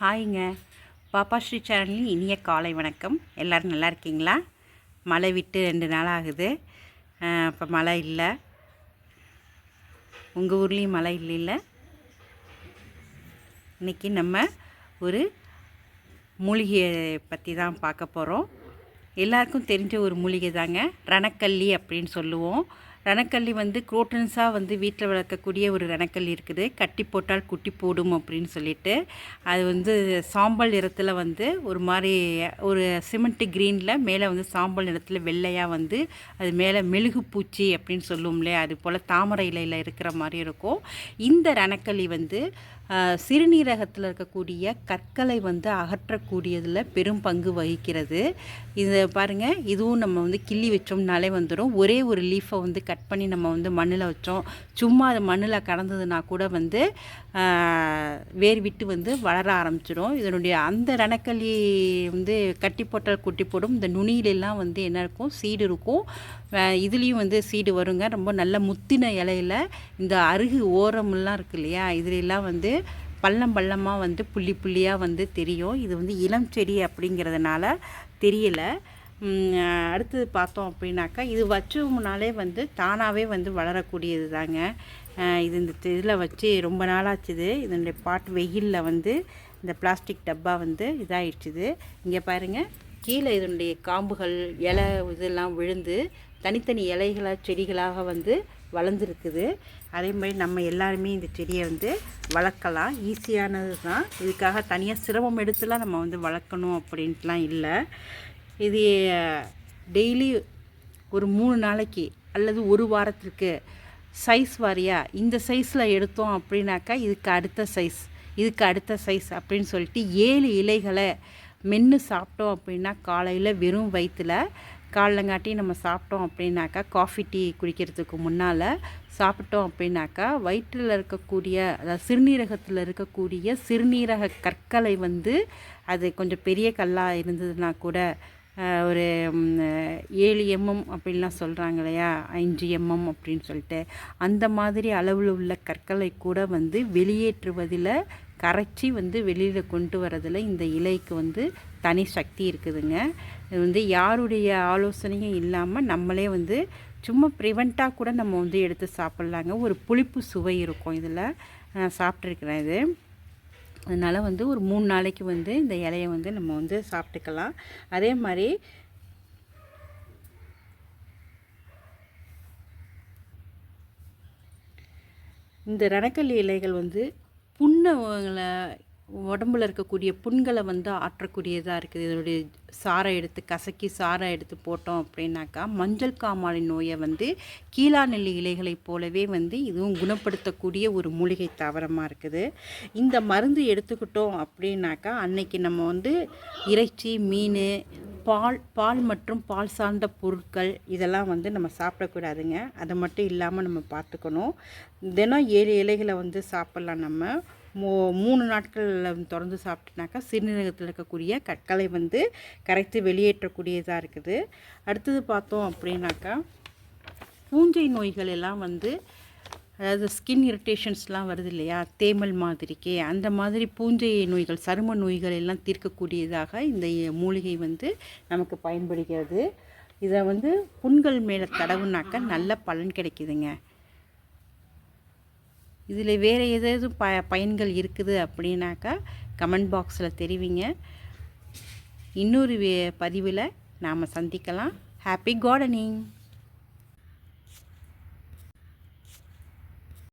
ஹாய்ங்க. பாப்பா ஸ்ரீ சேனலின் இனிய காலை வணக்கம். எல்லோரும் நல்லா இருக்கீங்களா? மழை விட்டு ரெண்டு நாள் ஆகுது. இப்போ மழை இல்லை. உங்கள் ஊர்லேயும் மழை இல்லைல்ல? இன்றைக்கி நம்ம ஒரு மூலிகையை பற்றி தான் பார்க்க போகிறோம் எல்லாருக்கும் தெரிஞ்ச ஒரு மூலிகை தாங்க ரணக்கல்லி அப்படின்னு சொல்லுவோம். ரணக்கல்லி வந்து குரோட்டன்ஸாக வந்து வீட்டில் வளர்க்கக்கூடிய ஒரு ரணக்கல்லி இருக்குது. கட்டி போட்டால் குட்டி போடும் அப்படின்னு சொல்லிட்டு. அது வந்து சாம்பல் நிறத்தில் வந்து ஒரு மாதிரி ஒரு சிமெண்ட் க்ரீனில் மேலே வந்து சாம்பல் நிறத்தில் வெள்ளையாக வந்து அது மேலே மெழுகு பூச்சி அப்படின்னு சொல்லுவோம் அது போல் தாமரை இலையில் இருக்கிற மாதிரி இருக்கும். இந்த ரணக்கல்லி வந்து சிறுநீரகத்தில் இருக்கக்கூடிய கற்களை வந்து அகற்றக்கூடியதில் பெரும் பங்கு வகிக்கிறது. இதை பாருங்கள் இதுவும் நம்ம வந்து கிள்ளி வச்சோம்னாலே வந்துடும் ஒரே ஒரு லீஃபை வந்து கட் பண்ணி நம்ம வந்து மண்ணில் வச்சோம். சும்மா அது மண்ணில் கடந்ததுன்னா கூட வந்து வேர் விட்டு வந்து வளர ஆரம்பிச்சிடும் இதனுடைய அந்த ரணக்களி வந்து கட்டி போட்டால் குட்டி போடும். இந்த நுனியிலெல்லாம் வந்து என்ன இருக்கும்? சீடு இருக்கும். இதுலேயும் வந்து சீடு வருங்க. ரொம்ப நல்ல முத்தின இலையில் இந்த அருகு ஓரமெல்லாம் இருக்கு இல்லையா? இதுலெல்லாம் வந்து பள்ளம் பள்ளமாக வந்து புள்ளி புள்ளியாக வந்து தெரியும். இது வந்து இளம் செடி அப்படிங்கிறதுனால தெரியலை. அடுத்தது பார்த்தோம் அப்படின்னாக்கா இது வச்சோம்னாலே வந்து தானாகவே வந்து வளரக்கூடியது தாங்க. இது இந்த இதில் வச்சு ரொம்ப நாளாச்சுது. இதனுடைய பாட் வெயிலில் வந்து இந்த பிளாஸ்டிக் டப்பா வந்து இதாகிடுச்சுது இங்கே பாருங்கள் கீழே இதனுடைய காம்புகள் இலை இதெல்லாம் விழுந்து தனித்தனி இலைகளாக செடிகளாக வந்து வளர்ந்துருக்குது. அதே மாதிரி நம்ம எல்லாருமே இந்த செடியை வந்து வளர்க்கலாம். ஈஸியானது தான். இதுக்காக தனியாக சிரமம் எடுத்துலாம் நம்ம வந்து வளர்க்கணும் அப்படின்ட்டுலாம் இல்லை. இது டெய்லி ஒரு மூணு நாளைக்கு அல்லது ஒரு வாரத்திற்கு சைஸ் வாரியாக இந்த சைஸில் எடுத்தோம் அப்படின்னாக்கா இதுக்கு அடுத்த சைஸ் இதுக்கு அடுத்த சைஸ் அப்படின்னு சொல்லிட்டு ஏழு இலைகளை மென்று சாப்பிட்டோம் அப்படின்னா காலையில் வெறும் வயிற்றில் காலங்காட்டி நம்ம சாப்பிட்டோம் அப்படின்னாக்கா காஃபி டீ குடிக்கிறதுக்கு முன்னால் சாப்பிட்டோம் அப்படின்னாக்கா வயிற்றில் இருக்கக்கூடிய அதாவது சிறுநீரகத்தில் இருக்கக்கூடிய சிறுநீரக கற்களை வந்து அது கொஞ்சம் பெரிய கல்லாக இருந்ததுன்னா கூட ஒரு ஏழு எம்எம் அப்படின்லாம் சொல்கிறாங்க இல்லையா? அஞ்சு எம்எம் அப்படின்னு சொல்லிட்டு. அந்த மாதிரி அளவில் உள்ள கற்களை கூட வந்து வெளியேற்றுவதில் கரைச்சி வந்து வெளியில் கொண்டு வரதில் இந்த இலைக்கு வந்து தனி சக்தி இருக்குதுங்க. இது வந்து யாருடைய ஆலோசனையும் இல்லாமல் நம்மளே வந்து சும்மா ப்ரிவெண்ட்டாக கூட நம்ம வந்து எடுத்து சாப்பிட்லாங்க. ஒரு புளிப்பு சுவை இருக்கும் இதில். நான் சாப்பிட்ருக்குறேன் இது. அதனால் வந்து ஒரு மூணு நாளைக்கு வந்து இந்த இலையை வந்து நம்ம வந்து சாப்பிட்டுக்கலாம். அதே மாதிரி இந்த ரணக்கல்லி இலைகள் வந்து புண்ணை உடம்புல இருக்கக்கூடிய புண்களை வந்து ஆற்றக்கூடியதாக இருக்குது. இதனுடைய சாரை எடுத்து கசக்கி சாரை எடுத்து போட்டோம் அப்படின்னாக்கா மஞ்சள் காமாலை நோயை வந்து கீழா நெல்லி இலைகளைப் போலவே வந்து இதுவும் குணப்படுத்தக்கூடிய ஒரு மூலிகை தாவரமாக இருக்குது. இந்த மருந்து எடுத்துக்கிட்டோம் அப்படின்னாக்கா அன்னைக்கு நம்ம வந்து இறைச்சி மீன் பால் பால் மற்றும் பால் சார்ந்த பொருட்கள் இதெல்லாம் வந்து நம்ம சாப்பிடக்கூடாதுங்க. அதை மட்டும் இல்லாமல் நம்ம பார்த்துக்கணும். தினம் ஏழு இலைகளை வந்து சாப்பிட்லாம் நம்ம. மூ மூணு நாட்களில் திறந்து சாப்பிட்டனாக்கா சிறுநீரகத்தில் இருக்கக்கூடிய கற்களை வந்து கரைத்து வெளியேற்றக்கூடியதாக இருக்குது. அடுத்தது பார்த்தோம் அப்படின்னாக்கா பூஞ்சை நோய்கள் எல்லாம் வந்து அதாவது ஸ்கின் இரிட்டேஷன்ஸ்லாம் வருது இல்லையா? தேமல் மாதிரிக்கே. அந்த மாதிரி பூஞ்சை நோய்கள் சரும நோய்கள் எல்லாம் தீர்க்கக்கூடியதாக இந்த மூலிகை வந்து நமக்கு பயன்படுகிறது. இதை வந்து புண்கள் மேலே தடவுனாக்கா நல்ல பலன் கிடைக்குதுங்க. இதில் வேறு ஏதாவது ப பயன்கள் இருக்குது அப்படின்னாக்கா கமெண்ட் பாக்ஸில் தெரிவிங்க. இன்னொரு பதிவில் நாம் சந்திக்கலாம். Happy gardening